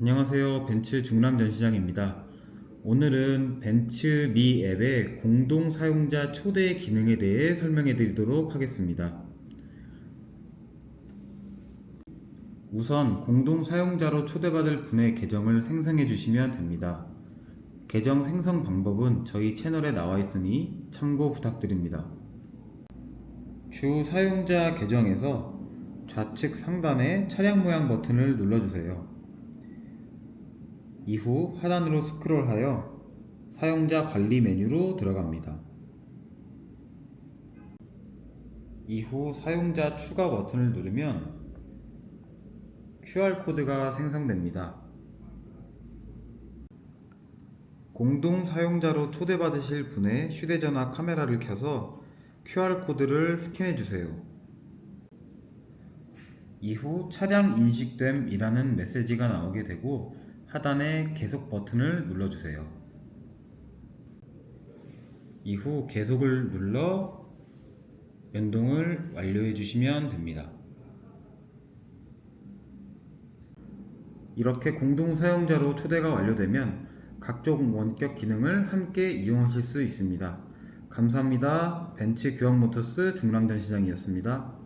안녕하세요. 벤츠 중랑 전시장입니다. 오늘은 벤츠 미 앱의 공동 사용자 초대 기능에 대해 설명해 드리도록 하겠습니다. 우선 공동 사용자로 초대받을 분의 계정을 생성해 주시면 됩니다. 계정 생성 방법은 저희 채널에 나와 있으니 참고 부탁드립니다. 주 사용자 계정에서 좌측 상단의 차량 모양 버튼을 눌러주세요. 이후 하단으로 스크롤하여 사용자 관리 메뉴로 들어갑니다. 이후 사용자 추가 버튼을 누르면 QR코드가 생성됩니다. 공동 사용자로 초대받으실 분의 휴대전화 카메라를 켜서 QR코드를 스캔해 주세요. 이후 차량 인식됨이라는 메시지가 나오게 되고 하단에 계속 버튼을 눌러주세요. 이후 계속을 눌러 연동을 완료해 주시면 됩니다. 이렇게 공동 사용자로 초대가 완료되면 각종 원격 기능을 함께 이용하실 수 있습니다. 감사합니다. 벤츠 규환모터스 중랑전 시장이었습니다.